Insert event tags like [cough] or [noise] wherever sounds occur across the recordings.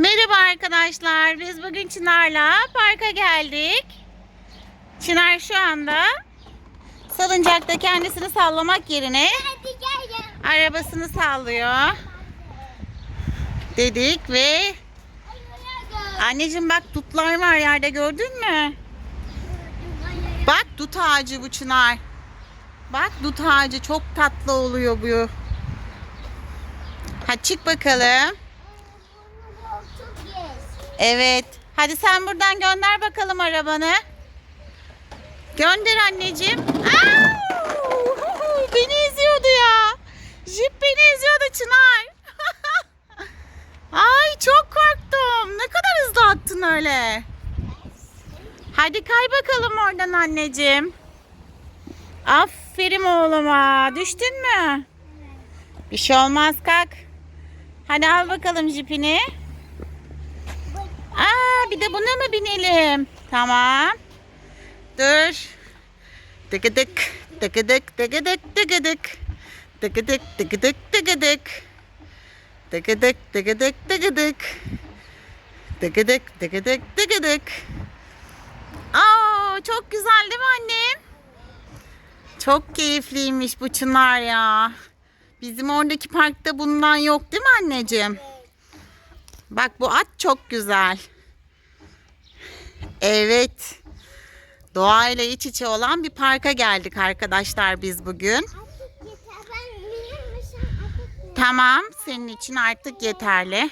Merhaba arkadaşlar. Biz bugün Çınar'la parka geldik. Çınar şu anda salıncakta kendisini sallamak yerine arabasını sallıyor. Dedik ve anneciğim bak dutlar var yerde gördün mü? Bak dut ağacı bu Çınar. Bak dut ağacı çok tatlı oluyor bu. Hadi çık bakalım. Evet. Hadi sen buradan gönder bakalım arabanı. Gönder anneciğim. Au! [laughs] Beni eziyordu ya. Jip beni eziyordu Çınar. [laughs] Ay çok korktum. Ne kadar hızlı attın öyle. Hadi kay bakalım oradan anneciğim. Aferin oğluma. Düştün mü? Bir şey olmaz kalk. Hadi al bakalım jipini. Aa bir de buna mı binelim? Tamam. Dur. Tıkıdık. Tıkıdık tıkıdık tıkıdık. Tıkıdık tıkıdık tıkıdık. Tıkıdık tıkıdık tıkıdık. Tıkıdık tıkıdık tıkıdık. Aa çok güzel değil mi annem? Çok keyifliymiş bu çınar ya. Bizim oradaki parkta bundan yok değil mi anneciğim? Bak bu at çok güzel. Evet. Doğayla iç içe olan bir parka geldik arkadaşlar biz bugün. Tamam, senin için artık yeterli.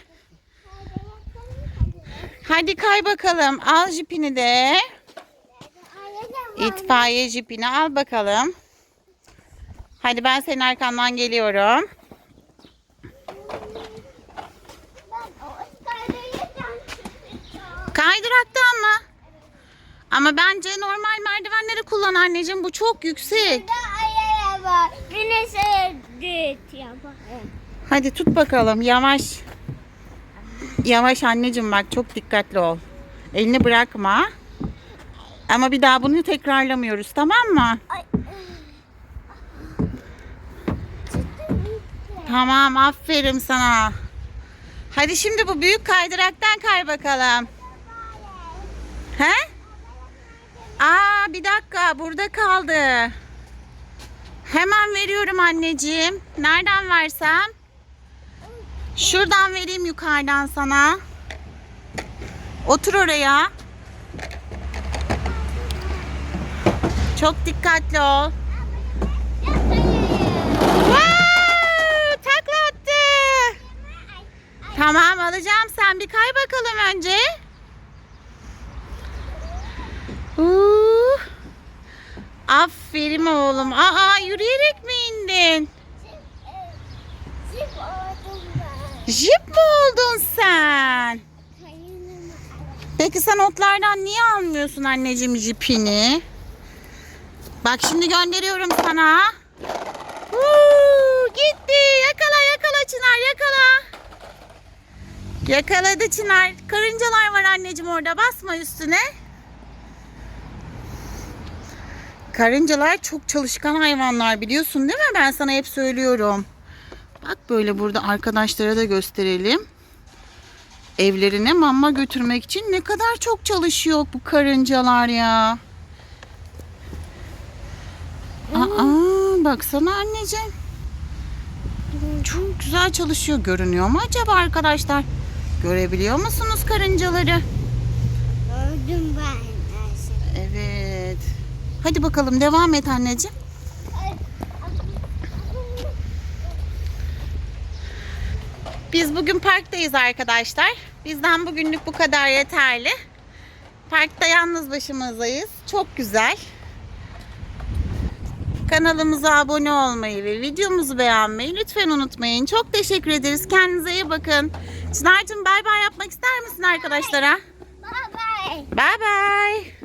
Hadi kay bakalım. Al jipini de. İtfaiye jipini al bakalım. Hadi ben senin arkandan geliyorum. Kaydıraktan mı? Ama bence normal merdivenleri kullan anneciğim. Bu çok yüksek. Hadi tut bakalım yavaş. Yavaş anneciğim bak çok dikkatli ol. Elini bırakma. Ama bir daha bunu tekrarlamıyoruz tamam mı? Tamam aferin sana. Hadi şimdi bu büyük kaydıraktan kay bakalım. He? Aa bir dakika burada kaldı. Hemen veriyorum anneciğim. Nereden versem? Şuradan vereyim yukarıdan sana. Otur oraya. Çok dikkatli ol. Wow, takla. Tamam alacağım sen bir kay bakalım önce. Uh. Aferin oğlum. Aa yürüyerek mi indin? Jip mi oldun sen? Peki sen otlardan niye almıyorsun anneciğim jipini? Bak şimdi gönderiyorum sana. Huu, gitti. Yakala yakala Çınar yakala. Yakaladı Çınar. Karıncalar var anneciğim orada. Basma üstüne. Karıncalar çok çalışkan hayvanlar biliyorsun değil mi? Ben sana hep söylüyorum. Bak böyle burada arkadaşlara da gösterelim. Evlerine mama götürmek için ne kadar çok çalışıyor bu karıncalar ya. Aa, baksana anneciğim. Çok güzel çalışıyor. Görünüyor mu acaba arkadaşlar? Görebiliyor musunuz karıncaları? Gördüm ben. Evet. Hadi bakalım devam et anneciğim. Biz bugün parktayız arkadaşlar. Bizden bugünlük bu kadar yeterli. Parkta yalnız başımızdayız. Çok güzel. Kanalımıza abone olmayı ve videomuzu beğenmeyi lütfen unutmayın. Çok teşekkür ederiz. Kendinize iyi bakın. Çınar'cığım bay bay yapmak ister misin arkadaşlara? Bye bye. Bay bay.